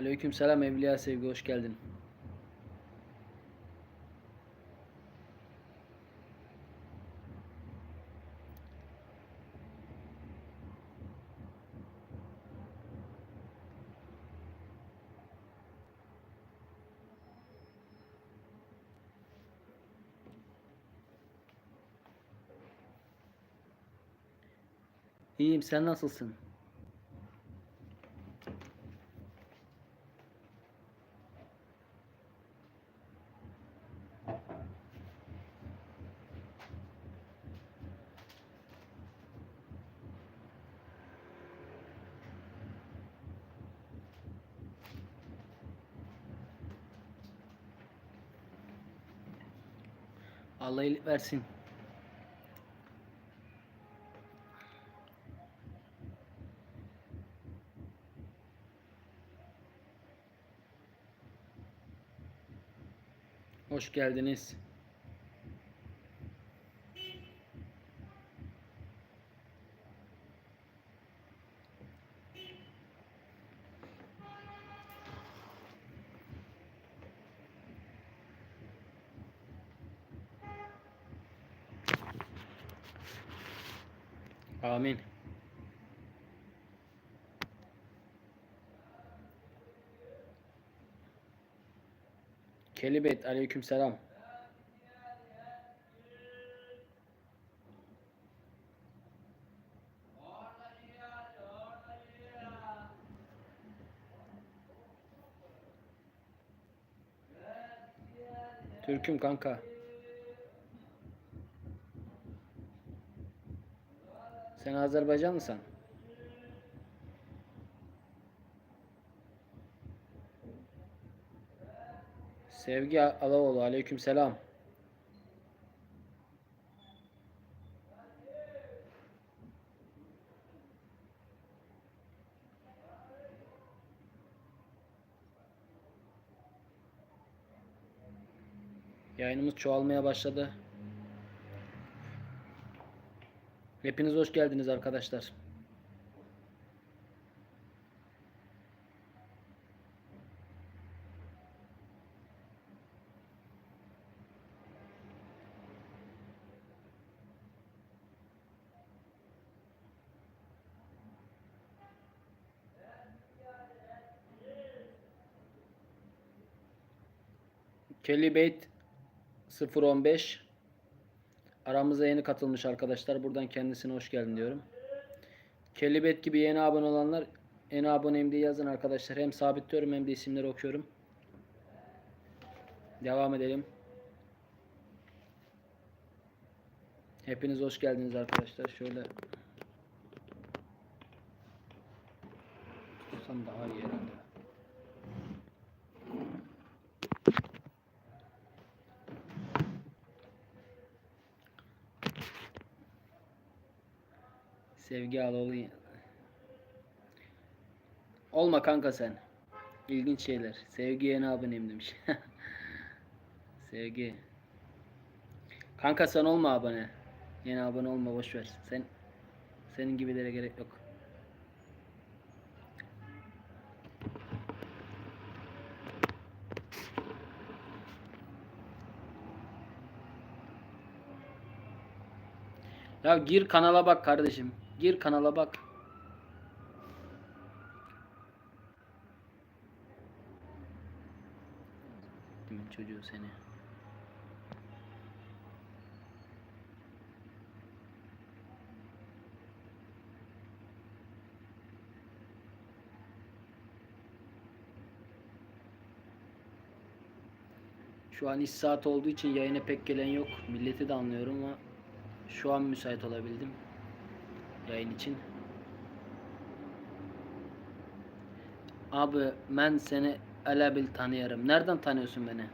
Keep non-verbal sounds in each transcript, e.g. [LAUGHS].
Aleykümselam Evliya Sevgi hoş geldin. İyiyim sen nasılsın? Allah iyilik versin. Hoş geldiniz. Kelibet aleykümselam. Türk'üm kanka. Sen Azerbaycanlısın. Sevgi Alavoğlu aleykümselam. Yayınımız çoğalmaya başladı. Hepiniz hoş geldiniz arkadaşlar. Kelly Bait 015 Aramıza yeni katılmış arkadaşlar. Buradan kendisine hoş geldin diyorum. Kelibet gibi yeni abone olanlar yeni aboneyim diye yazın arkadaşlar. Hem sabitliyorum hem de isimleri okuyorum. Devam edelim. Hepiniz hoş geldiniz arkadaşlar. Şöyle tutsam daha iyi herhalde. Sevgi Aloğlu. Olma kanka sen. İlginç şeyler. Sevgi yeni aboneyim demiş. [LAUGHS] Sevgi. Kanka sen olma abone. Yeni abone olma boş ver. Sen senin gibilere gerek yok. Ya gir kanala bak kardeşim. Gir kanala bak. Kimin çocuğu seni? Şu an iş saat olduğu için yayına pek gelen yok. Milleti de anlıyorum ama şu an müsait olabildim yayın için. Abi ben seni elə bil tanıyorum. Nereden tanıyorsun beni?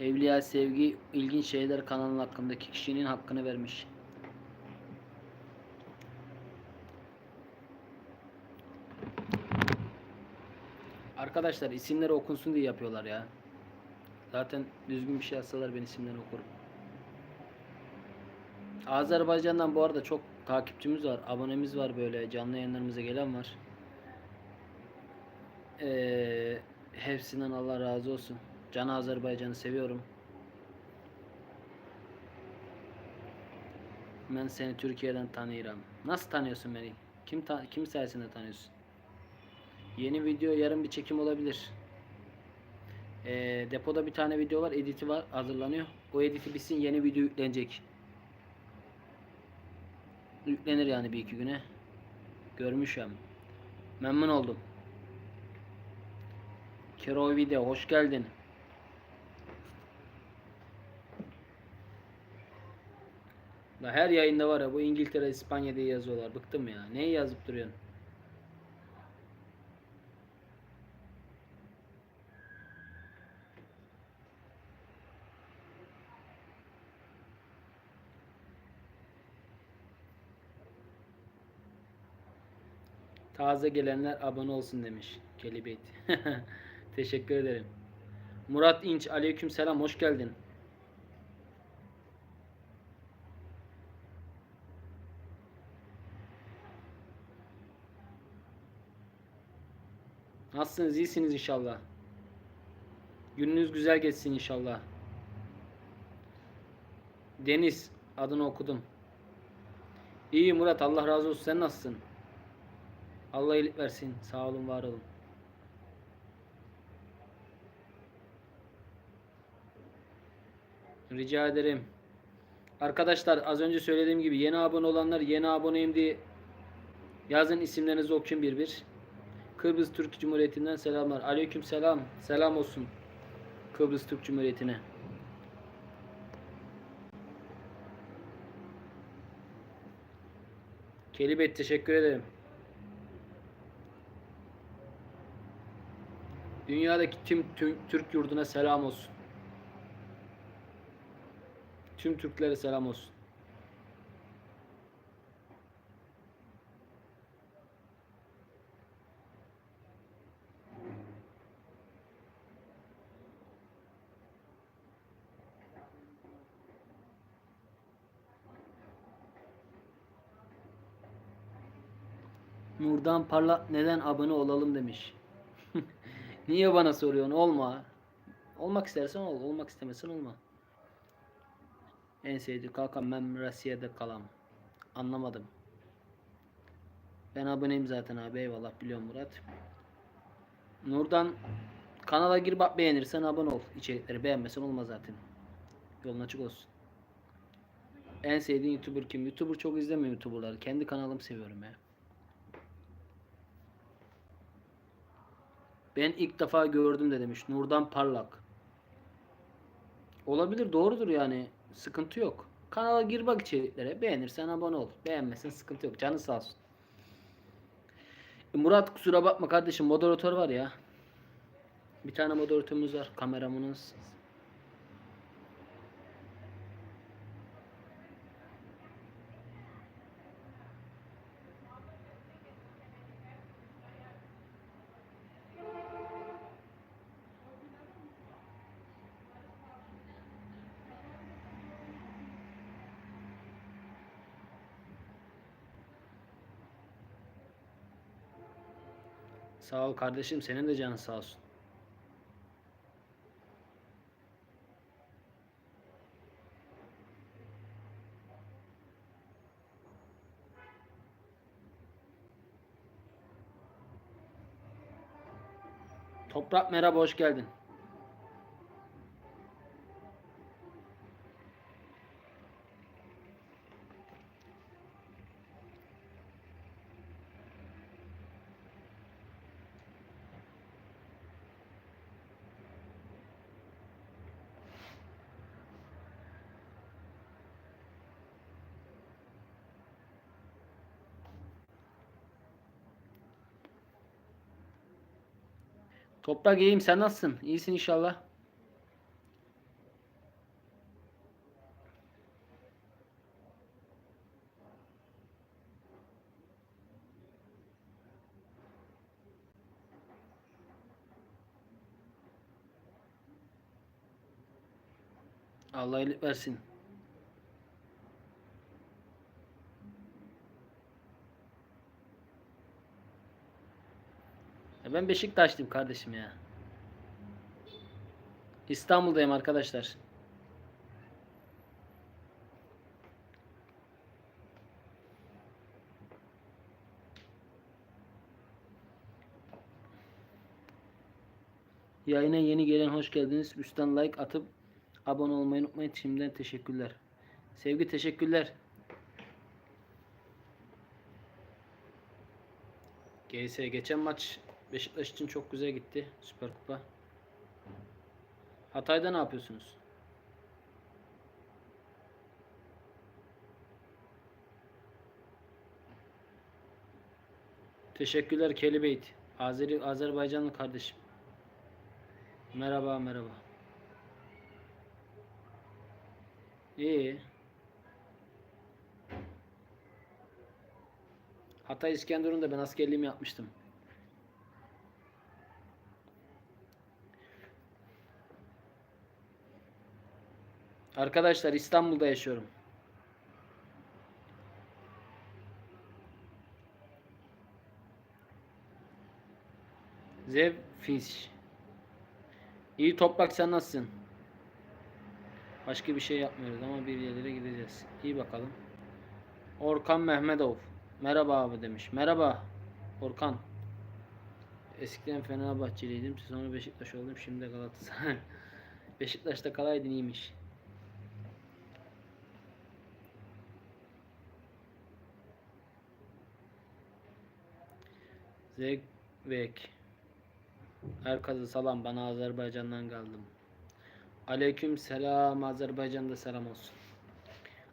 Evliya Sevgi ilginç şeyler kanalın hakkındaki kişinin hakkını vermiş. Arkadaşlar isimleri okunsun diye yapıyorlar ya. Zaten düzgün bir şey yazsalar ben isimlerini okurum. Azerbaycan'dan bu arada çok takipçimiz var, abonemiz var böyle canlı yayınlarımıza gelen var. Ee, hepsinden Allah razı olsun. Can Azerbaycan'ı seviyorum. Ben seni Türkiye'den tanıyorum. Nasıl tanıyorsun beni? Kim ta- kim sayesinde tanıyorsun? Yeni video yarın bir çekim olabilir. Ee, depoda bir tane video var, editi var, hazırlanıyor. O editi bitsin yeni video yüklenecek. Yüklenir yani bir iki güne. Görmüşüm. Memnun oldum. Kero Video hoş geldin. La her yayında var ya bu İngiltere, İspanya diye yazıyorlar. Bıktım ya. Neyi yazıp duruyorsun? Taze gelenler abone olsun demiş. Kelibeyt. [LAUGHS] Teşekkür ederim. Murat İnç aleyküm selam hoş geldin. Nasılsınız? İyisiniz inşallah. Gününüz güzel geçsin inşallah. Deniz adını okudum. İyi Murat Allah razı olsun. Sen nasılsın? Allah iyilik versin. Sağ olun, var olun. Rica ederim. Arkadaşlar az önce söylediğim gibi yeni abone olanlar yeni aboneyim diye yazın isimlerinizi okuyun bir bir. Kıbrıs Türk Cumhuriyeti'nden selamlar. Aleyküm selam. Selam olsun. Kıbrıs Türk Cumhuriyeti'ne. Kelibet teşekkür ederim. Dünyadaki tüm, Türk yurduna selam olsun. Tüm Türklere selam olsun. Nurdan Parlak neden abone olalım demiş. Niye bana soruyorsun? Olma. Olmak istersen ol. Olmak istemezsen olma. En sevdiği kalkan ben Rusya'da kalam. Anlamadım. Ben aboneyim zaten abi. Eyvallah biliyorum Murat. Nurdan kanala gir bak beğenirsen abone ol. İçerikleri beğenmesen olmaz zaten. Yolun açık olsun. En sevdiğin YouTuber kim? YouTuber çok izlemiyorum YouTuber'ları. Kendi kanalımı seviyorum ya. Ben ilk defa gördüm de demiş. Nurdan Parlak. Olabilir doğrudur yani. Sıkıntı yok. Kanala gir bak içeriklere. Beğenirsen abone ol. Beğenmezsen sıkıntı yok. Canı sağ olsun. E, Murat kusura bakma kardeşim. Moderatör var ya. Bir tane moderatörümüz var. Kameramanız. Sağ ol kardeşim. Senin de canın sağ olsun. Toprak merhaba hoş geldin. Toprak iyiyim sen nasılsın? İyisin inşallah. Allah iyilik versin. Ben Beşiktaşlıyım kardeşim ya. İstanbul'dayım arkadaşlar. Yayına yeni gelen hoş geldiniz. Üstten like atıp abone olmayı unutmayın. Şimdiden teşekkürler. Sevgi teşekkürler. GS geçen maç Beşiktaş için çok güzel gitti. Süper Kupa. Hatay'da ne yapıyorsunuz? Teşekkürler Kelibeyt. Azeri Azerbaycanlı kardeşim. Merhaba merhaba. İyi. Hatay İskenderun'da ben askerliğimi yapmıştım. Arkadaşlar İstanbul'da yaşıyorum. Zev Fish. İyi toprak sen nasılsın? Başka bir şey yapmıyoruz ama bir yerlere gideceğiz. İyi bakalım. Orkan Mehmetov. Merhaba abi demiş. Merhaba Orkan. Eskiden Fenerbahçeliydim. Sonra Beşiktaş oldum. Şimdi Galatasaray. [LAUGHS] Beşiktaş'ta kalaydın iyiymiş. Zekvek. Herkese salam. Bana Azerbaycan'dan geldim. Aleyküm selam. Azerbaycan'da selam olsun.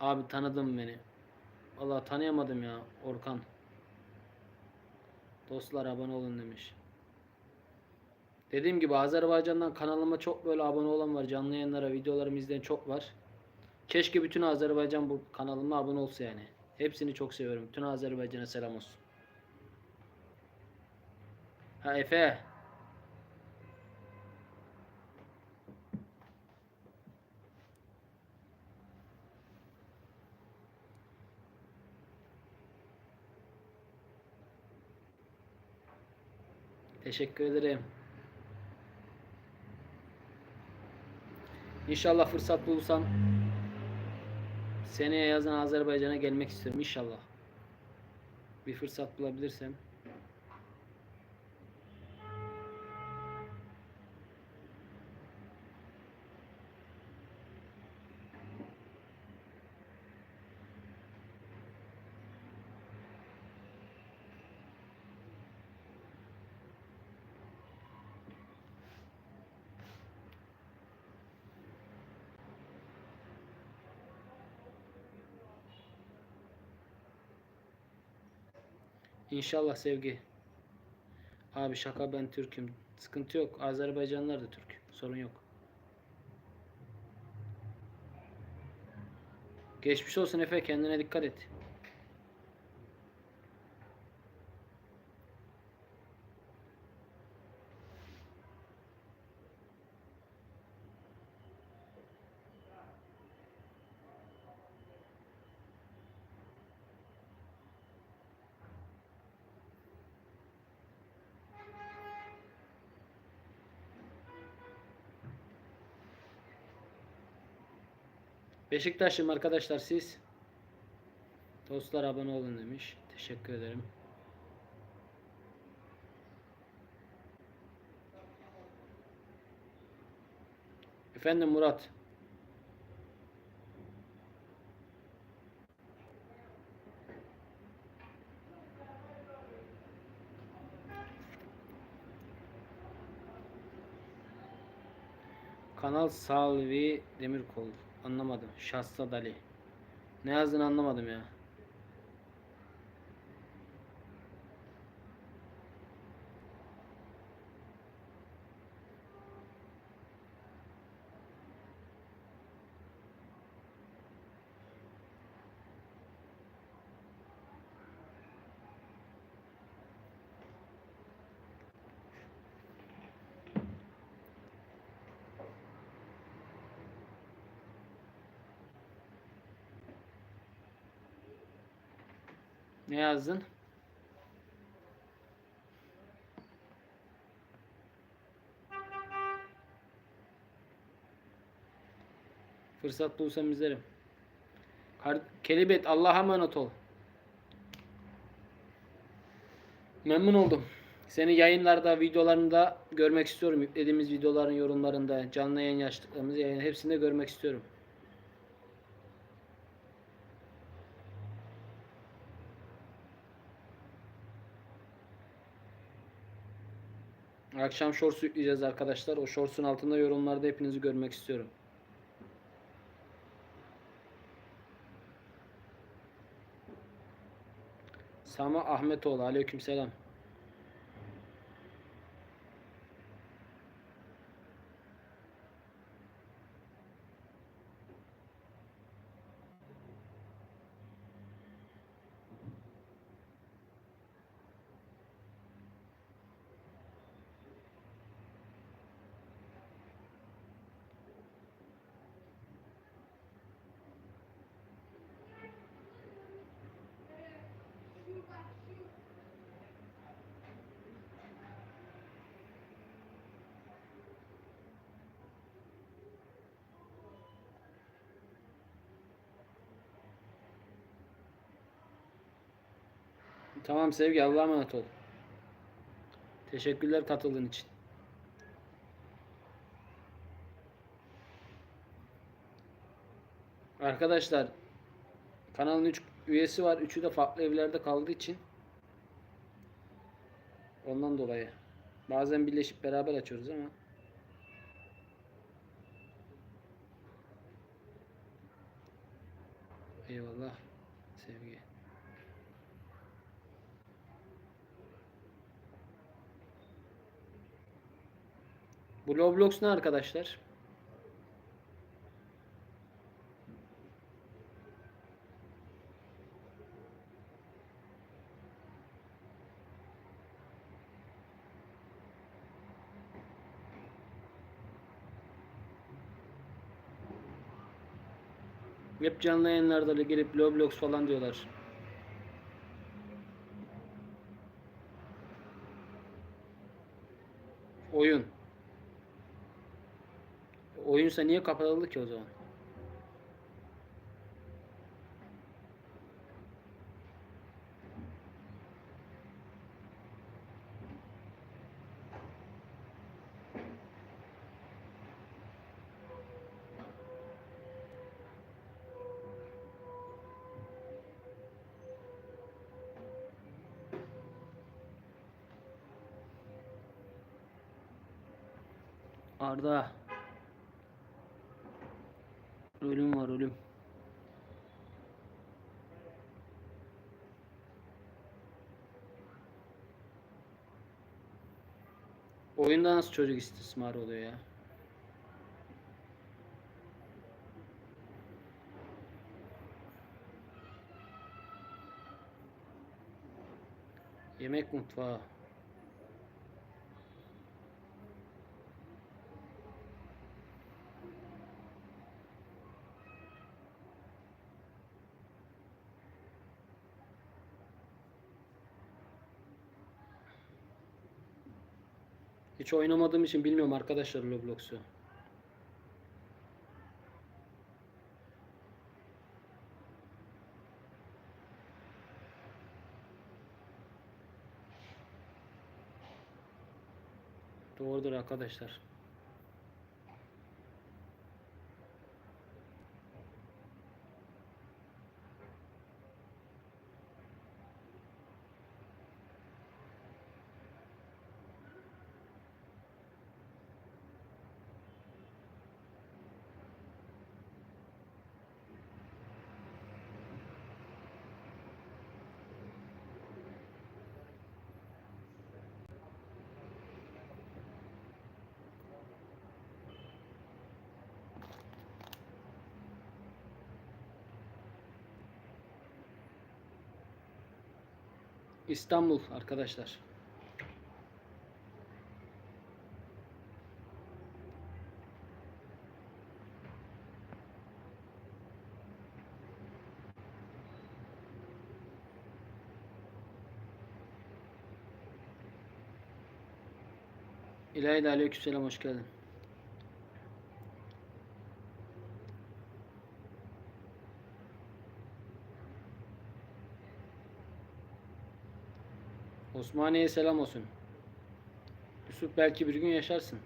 Abi tanıdın beni. Vallahi tanıyamadım ya Orkan. Dostlar abone olun demiş. Dediğim gibi Azerbaycan'dan kanalıma çok böyle abone olan var. Canlı yayınlara, videolarımı izleyen çok var. Keşke bütün Azerbaycan bu kanalıma abone olsa yani. Hepsini çok seviyorum. Bütün Azerbaycan'a selam olsun. Ha Efe. Teşekkür ederim. İnşallah fırsat bulursam seneye yazın Azerbaycan'a gelmek istiyorum inşallah. Bir fırsat bulabilirsem. İnşallah sevgi. Abi şaka ben Türk'üm. Sıkıntı yok. Azerbaycanlılar da Türk. Sorun yok. Geçmiş olsun Efe. Kendine dikkat et. Beşiktaşlıyım arkadaşlar siz. Dostlar abone olun demiş. Teşekkür ederim. Efendim Murat. Kanal Salvi Demirkol. Anlamadım. Şahsat Ali. Ne yazdığını anlamadım ya. Ne yazdın? Fırsat bulsam izlerim. Kelibet Allah'a emanet ol. Memnun oldum. Seni yayınlarda, videolarında görmek istiyorum. Yüklediğimiz videoların yorumlarında, canlı yayın yaştıklarımız yayın hepsinde görmek istiyorum. Akşam shorts yükleyeceğiz arkadaşlar. O shorts'un altında yorumlarda hepinizi görmek istiyorum. Sama Ahmetoğlu. Aleykümselam. Tamam Sevgi Allah'a emanet ol. Teşekkürler katıldığın için. Arkadaşlar kanalın 3 üyesi var. Üçü de farklı evlerde kaldığı için ondan dolayı. Bazen birleşip beraber açıyoruz ama Eyvallah sevgi. Bu Roblox ne arkadaşlar? Hep canlı yayınlarda da gelip Roblox falan diyorlar. Oyunsa niye kapatıldı ki o zaman? Arda. Ölüm var ölüm. Oyunda nasıl çocuk istismarı oluyor ya? Yemek mutfağı. Hiç oynamadığım için bilmiyorum arkadaşlar Roblox'u. Doğrudur arkadaşlar. İstanbul arkadaşlar. İlayda aleykümselam hoş geldin. Osmaniye'ye selam olsun. Yusuf belki bir gün yaşarsın.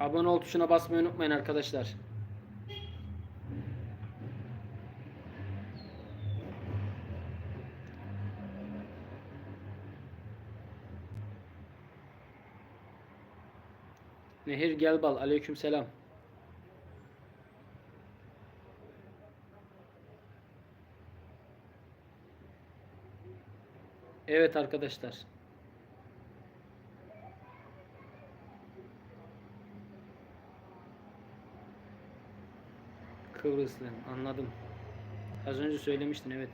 Abone ol tuşuna basmayı unutmayın arkadaşlar. Nehir Gelbal aleyküm selam. Evet arkadaşlar. Kıbrıslı anladım. Az önce söylemiştin evet.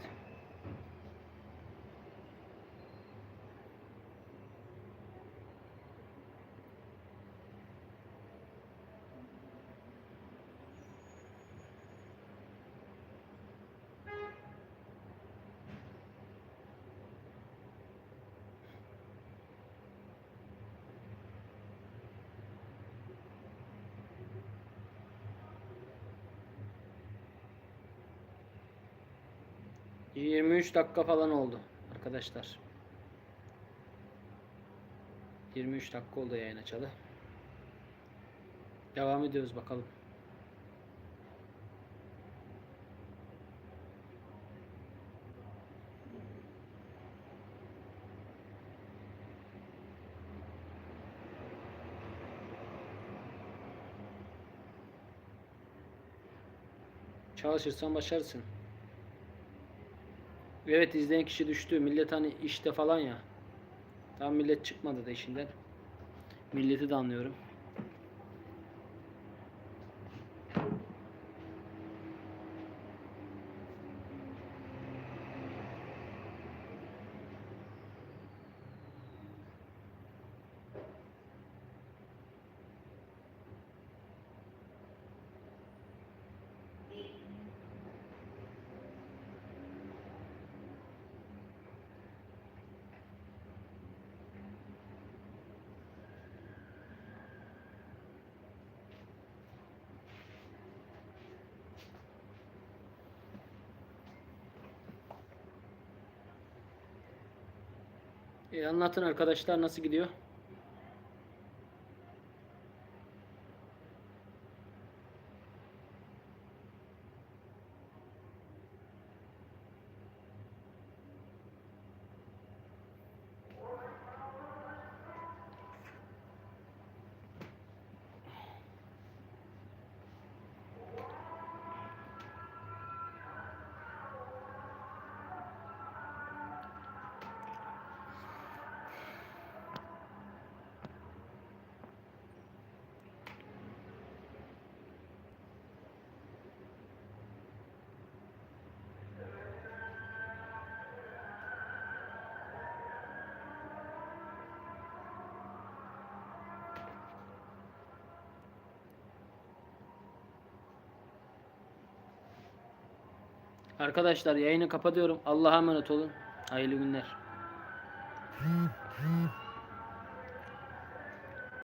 Yirmi üç dakika falan oldu arkadaşlar. 23 dakika oldu yayın açalı. Devam ediyoruz bakalım. Çalışırsan başarırsın. Evet izleyen kişi düştü. Millet hani işte falan ya. Tam millet çıkmadı da işinden. Milleti de anlıyorum. E, anlatın arkadaşlar nasıl gidiyor? Arkadaşlar yayını kapatıyorum. Allah'a emanet olun. Hayırlı günler. [LAUGHS]